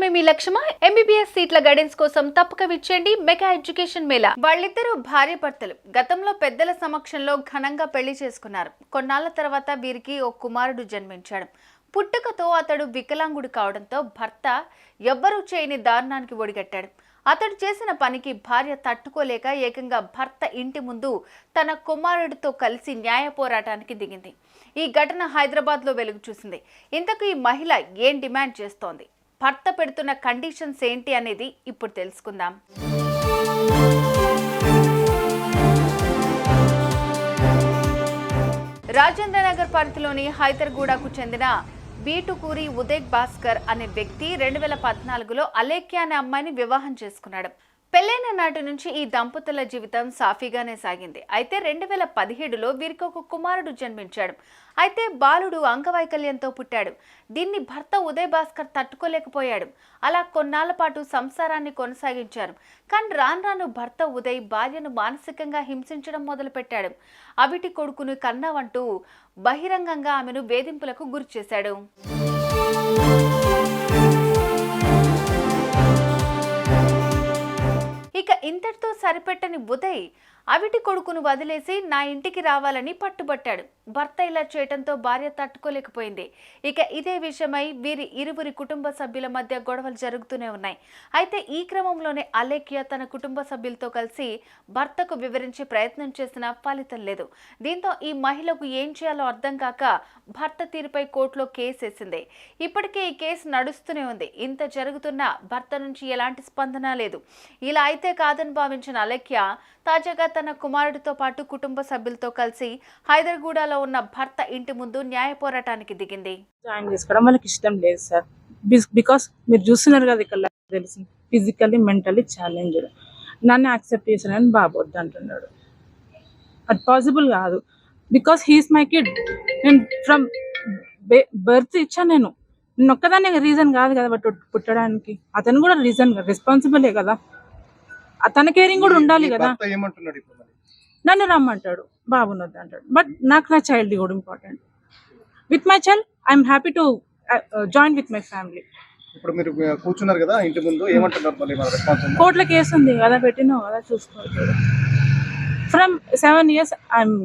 జీవితమే మీ లక్ష్యమా? ఎంబీబీఎస్ సీట్ల గైడెన్స్ కోసం తప్పక విచ్చేయండి మెగా ఎడ్యుకేషన్ మేళా. వాళ్ళిద్దరూ భార్యాభర్తలు గతంలో పెద్దల సమక్షంలో ఘనంగా పెళ్ళి చేసుకున్నారు. కొన్నాళ్ళ తర్వాత వీరికి ఓ కుమారుడు జన్మించాడు. పుట్టుకతో అతడు వికలాంగుడు కావడంతో భర్త ఎవ్వరూ చేయని దారుణానికి ఒడిగట్టాడు. అతడు చేసిన పనికి భార్య తట్టుకోలేక ఏకంగా భర్త ఇంటి ముందు తన కుమారుడితో కలిసి న్యాయ పోరాటానికి దిగింది. ఈ ఘటన హైదరాబాద్లో వెలుగు చూసింది. ఇంతకు ఈ మహిళ ఏం డిమాండ్ చేస్తోంది? భర్త పెడుతున్న కండిషన్స్ ఏంటి అనేది ఇప్పుడు తెలుసుకుందాం. రాజేంద్రనగర్ పరిధిలోని హైదర్గూడకు చెందిన బీటుకూరి ఉదయ్ భాస్కర్ అనే వ్యక్తి రెండు వేల పద్నాలుగులో అలేఖ్య అనే అమ్మాయిని వివాహం చేసుకున్నాడు. పెళ్ళైన నాటి నుంచి ఈ దంపతుల జీవితం సాఫీగానే సాగింది. అయితే రెండు వేల పదిహేడులో వీరికి ఒక కుమారుడు జన్మించాడు. అయితే బాలుడు అంగవైకల్యంతో పుట్టాడు. దీన్ని భర్త ఉదయ్ భాస్కర్ తట్టుకోలేకపోయాడు. అలా కొన్నాళ్ళ పాటు సంసారాన్ని కొనసాగించారు. కానీ రాను రాను భర్త ఉదయ్ భార్యను మానసికంగా హింసించడం మొదలుపెట్టాడు. అవిటి కొడుకును కన్నావంటూ బహిరంగంగా ఆమెను వేధింపులకు గురిచేశాడు. ఇంతటితో సరిపెట్టని ఉదయ్ అవిటి కొడుకును వదిలేసి నా ఇంటికి రావాలని పట్టుబట్టాడు. భర్త ఇలా చేయటంతో భార్య తట్టుకోలేకపోయింది. ఇక ఇదే విషయమై వీరి ఇరువురి కుటుంబ సభ్యుల మధ్య గొడవలు జరుగుతూనే ఉన్నాయి. అయితే ఈ క్రమంలోనే అలేఖ్య తన కుటుంబ సభ్యులతో కలిసి భర్తకు వివరించే ప్రయత్నం చేసిన ఫలితం లేదు. దీంతో ఈ మహిళకు ఏం చేయాలో అర్థం కాక భర్త తీరుపై కోర్టులో కేసు వేసింది. ఇప్పటికే ఈ కేసు నడుస్తూనే ఉంది. ఇంత జరుగుతున్నా భర్త నుంచి ఎలాంటి స్పందన లేదు. ఇలా అయితే కాదని భావించిన అలేఖ్య తాజాగా తన కుమారుడితో పాటు కుటుంబ సభ్యులతో కలిసి హైదర్గూడలో ఉన్న భర్త ఇంటి ముందు న్యాయ పోరాటానికి దిగింది. జాయిన్ చేసుకోవడం వాళ్ళకి ఇష్టం లేదు సార్. బికాస్ మీరు చూస్తున్నారు కదా ఇక్కడ తెలిసింది ఫిజికల్లీ మెంటల్లీ ఛాలెంజ్ నన్ను యాక్సెప్ట్ చేశానని బాబు వద్దు అంటున్నాడు. అది పాసిబుల్ కాదు. బికాస్ హీస్ మై కిడ్ నేను ఫ్రమ్ బర్త్ ఇచ్చా నేను. నేను ఒక్కదాన్ని రీజన్ కాదు కదా బట్ పుట్టడానికి. అతను కూడా రీజన్ రెస్పాన్సిబులే కదా. తన కేరింగ్ కూడా ఉండాలి కదా. ఏమంటున్నాడు ఇప్పుడు నన్ను రమ్మంటాడు బాబునొద్దు అంటాడు. బట్ నాకు నా చైల్డ్ కూడా important with my child I'm happy to join with my family ఇప్పుడు మీరు కూర్చున్నారు కదా ఇంటి ముందు ఏమంటున్నారు మళ్ళీ మన రెస్పాన్స్ ఉంది కోర్టులో కేసు ఉంది కదా పెట్టినావు కదా చూసుకోవచ్చు ఫ్రమ్ సెవెన్ ఇయర్స్ ఐఎమ్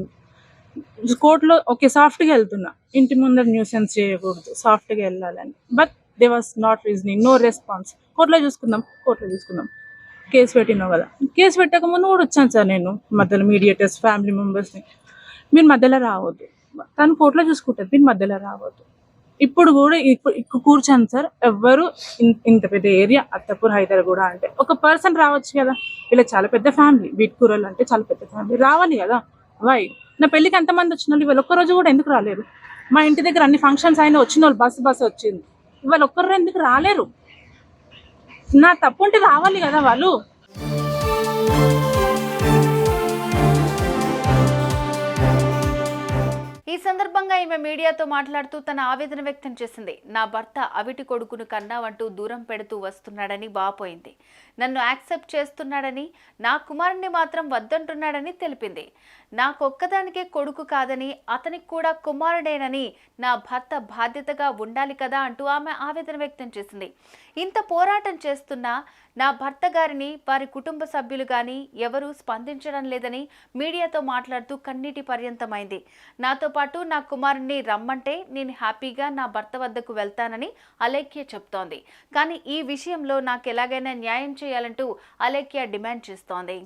కోర్టులో ఓకే సాఫ్ట్గా వెళ్తున్నా. ఇంటి ముందర న్యూసెన్స్ చేయకూడదు సాఫ్ట్గా వెళ్ళాలని. But they was not reasoning no response కోర్టులో చూసుకుందాం కోర్టులో చూసుకుందాం. కేసు పెట్టినావు కదా. కేసు పెట్టక ముందు కూడా వచ్చాను సార్ నేను మధ్యలో మీడియేటర్స్ ఫ్యామిలీ మెంబర్స్ని మీరు మధ్యలో రావద్దు. తను కోర్టులో చూసుకుంటుంది మీరు మధ్యలో రావద్దు. ఇప్పుడు కూడా ఇప్పుడు ఇక్కడ కూర్చోను సార్. ఎవ్వరు ఇంత పెద్ద ఏరియా అత్తపూర్ హైదరాబాద్ అంటే ఒక పర్సన్ రావచ్చు కదా. ఇలా చాలా పెద్ద ఫ్యామిలీ వీట్కూరలు అంటే చాలా పెద్ద ఫ్యామిలీ. రావాలి కదా. వై? నా పెళ్ళికి ఎంతమంది వచ్చిన వాళ్ళు? ఇవాళ ఒక్కరోజు కూడా ఎందుకు రాలేరు? మా ఇంటి దగ్గర అన్ని ఫంక్షన్స్ అయినా వచ్చిన వాళ్ళు బస్సు బస్సు వచ్చింది. ఇవాళ ఒక్కరు ఎందుకు రాలేరు? నా తప్పు ఉంటే రావాలి కదా వాళ్ళు? ఈ సందర్భంగా ఈమె మీడియాతో మాట్లాడుతూ తన ఆవేదన వ్యక్తం చేసింది. నా భర్త అవిటి కొడుకును కన్నావంటూ దూరం పెడుతూ వస్తున్నాడని బాపోయింది నన్ను యాక్సెప్ట్ చేస్తున్నాడని నా కుమారుణ్ణి మాత్రం వద్దంటున్నాడని తెలిపింది. నాకొక్కదానికే కొడుకు కాదని అతనికి కూడా కుమారుడేనని నా భర్త బాధ్యతగా ఉండాలి కదా అంటూ ఆమె ఆవేదన వ్యక్తం చేసింది. ఇంత పోరాటం చేస్తున్నా నా భర్త గారిని వారి కుటుంబ సభ్యులు కానీ ఎవరూ స్పందించడం లేదని మీడియాతో మాట్లాడుతూ కన్నీటి పర్యంతమైంది. నాతో పాటు పాటు నా కుమారుణ్ణి రమ్మంటే నేను హ్యాపీగా నా భర్త వద్దకు వెళ్తానని అలేఖ్య చెప్తోంది. కానీ ఈ విషయంలో నాకు ఎలాగైనా న్యాయం చేయాలంటూ అలేఖ్య డిమాండ్ చేస్తోంది.